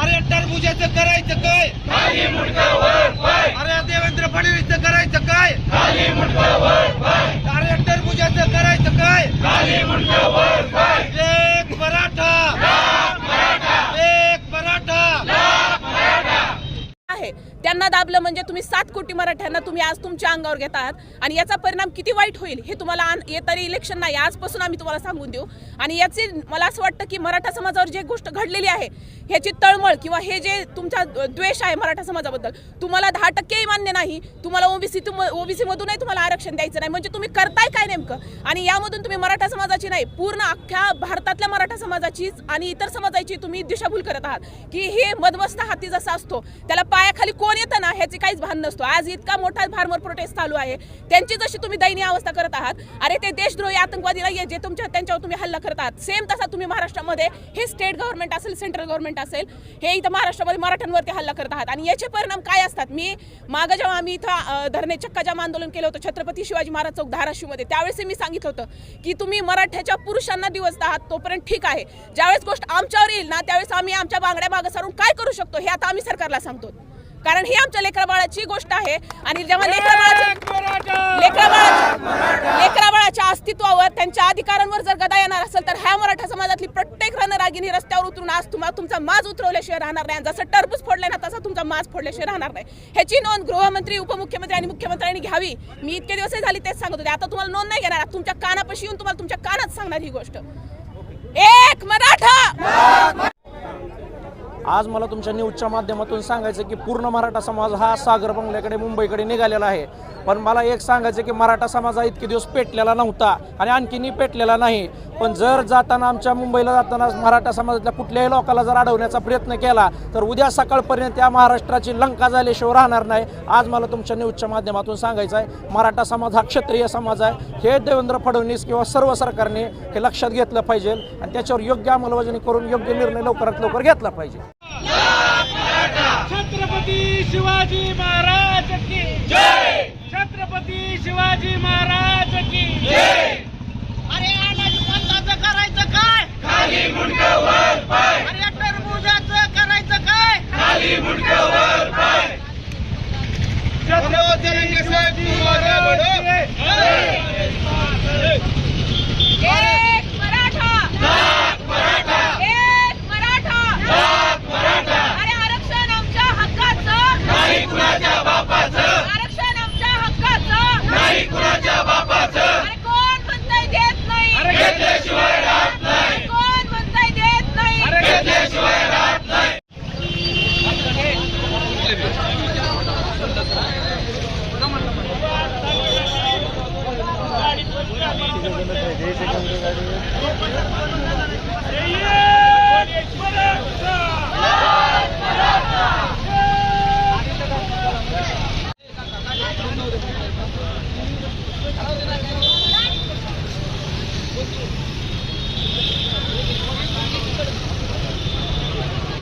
अरे टरबुजाचं करायचं काय? अरे देवेंद्र फडणवीसचं करायचं काय अरे टरबुजाचं करायचं काय एक मराठा एक मराठा आहे त्यांना दाबलं म्हणजे तुम्ही सात कोटी मराठ्यांना तुम्ही आज तुमच्या अंगावर घेत आहात. आणि याचा परिणाम किती वाईट होईल हे तुम्हाला आन- येणारे इलेक्शन नाही आजपासून आम्ही तुम्हाला सांगून देऊ. आणि याचे मला असं वाटतं की मराठा समाजावर जे गोष्ट घडलेली आहे ह्याची तळमळ किंवा हे जे तुमचा द्वेष आहे मराठा समाजाबद्दल तुम्हाला दहा टक्केही मान्य नाही. तुम्हाला ओबीसी ओबीसी मधूनही तुम्हाला आरक्षण द्यायचं नाही. म्हणजे तुम्ही करताय काय नेमकं? आणि यामधून तुम्ही मराठा समाजाची नाही पूर्ण अख्ख्या भारतातल्या मराठा समाजाचीच आणि इतर समाजाची तुम्ही दिशाभूल करत आहात. की हे मदमस्त हाती जसा असतो त्याला पायाखाली कोण येतं ना ह्याची काहीच भान नसतो. आज इतका मोठा फार्मर प्रोटेस्ट चालू आहे. त्यांची जशी तुम्ही दयनीय अवस्था करत आहात अरे ते देशद्रोही आतंकवादी नाहीये जे तुमच्या त्यांच्यावर तुम्ही हल्ला करत आहात. सेम तसा तुम्ही महाराष्ट्रामध्ये हे स्टेट गव्हर्नमेंट असेल सेंट्रल गव्हर्नमेंट असेल हे इथं महाराष्ट्रामध्ये मराठ्यांवरती हल्ला करत आहात. आणि याचे परिणाम काय असतात? मी मागं जेव्हा आम्ही इथं धरणे चक्का जाम आंदोलन केलं होतं छत्रपती शिवाजी महाराज चौक धाराशिवमध्ये त्यावेळेस मी सांगितलं होतं की तुम्ही मराठ्याच्या पुरुषांना दिवस आहात तोपर्यंत ठीक आहे. ज्यावेळेस गोष्ट आमच्यावर येईल ना त्यावेळेस आम्ही आमच्या बांगड्या मागं सारून काय करू शकतो हे आता आम्ही सरकारला सांगतो कारण ही आमच्या लेकरा बाळाची गोष्ट आहे. आणि जेव्हा लेकरा बाळाचं लेकरा बाळाच्या लेकरा बाळाच्या अस्तित्वावर त्यांच्या अधिकारांवर जर गदा येणार असेल तर ह्या मराठा समाजातली प्रत्येक रणरागिनी रस्त्यावर उतरून आज तुम्हाला तुमचा माज उतरवल्याशिवाय राहणार नाही. जसं टरबूज फोडले ना तसा तुमचा माज फोडल्याशिवाय राहणार नाही. ह्याची नोंद गृहमंत्री उपमुख्यमंत्री आणि मुख्यमंत्र्यांनी घ्यावी. मी इतके दिवस झाली तेच सांगत होते. आता तुम्हाला नोंद नाही घेणार. तुमच्या कानापाशी येऊन तुम्हाला तुमच्या कानात सांगणार ही गोष्ट. एक मराठा! आज मला तुमच्या न्यूजच्या माध्यमातून सांगायचं की पूर्ण मराठा समाज हा सागर बंगल्याकडे मुंबईकडे निघालेला आहे. पण मला एक सांगायचं की मराठा समाज हा इतके दिवस पेटलेला नव्हता आणि आणखीनही पेटलेला नाही. पण जर जाताना आमच्या मुंबईला जाताना मराठा समाजातल्या कुठल्याही लोकाला जर अडवण्याचा प्रयत्न केला तर उद्या सकाळपर्यंत त्या महाराष्ट्राची लंका झाल्याशिवाय राहणार नाही. आज मला तुमच्या न्यूजच्या माध्यमातून सांगायचं आहे मराठा समाज हा क्षत्रिय समाज आहे. हे देवेंद्र फडणवीस किंवा सर्व सरकारने हे लक्षात घेतलं पाहिजे आणि त्याच्यावर योग्य अंमलबजावणी करून योग्य निर्णय लवकरात लवकर घेतला पाहिजे. छत्रपती शिवाजी महाराज की जय! छत्रपती शिवाजी महाराज की जय! अरे पंथाचं करायचं काय? खाली वर ಸೆಕೆಂಡ್ ಈಗ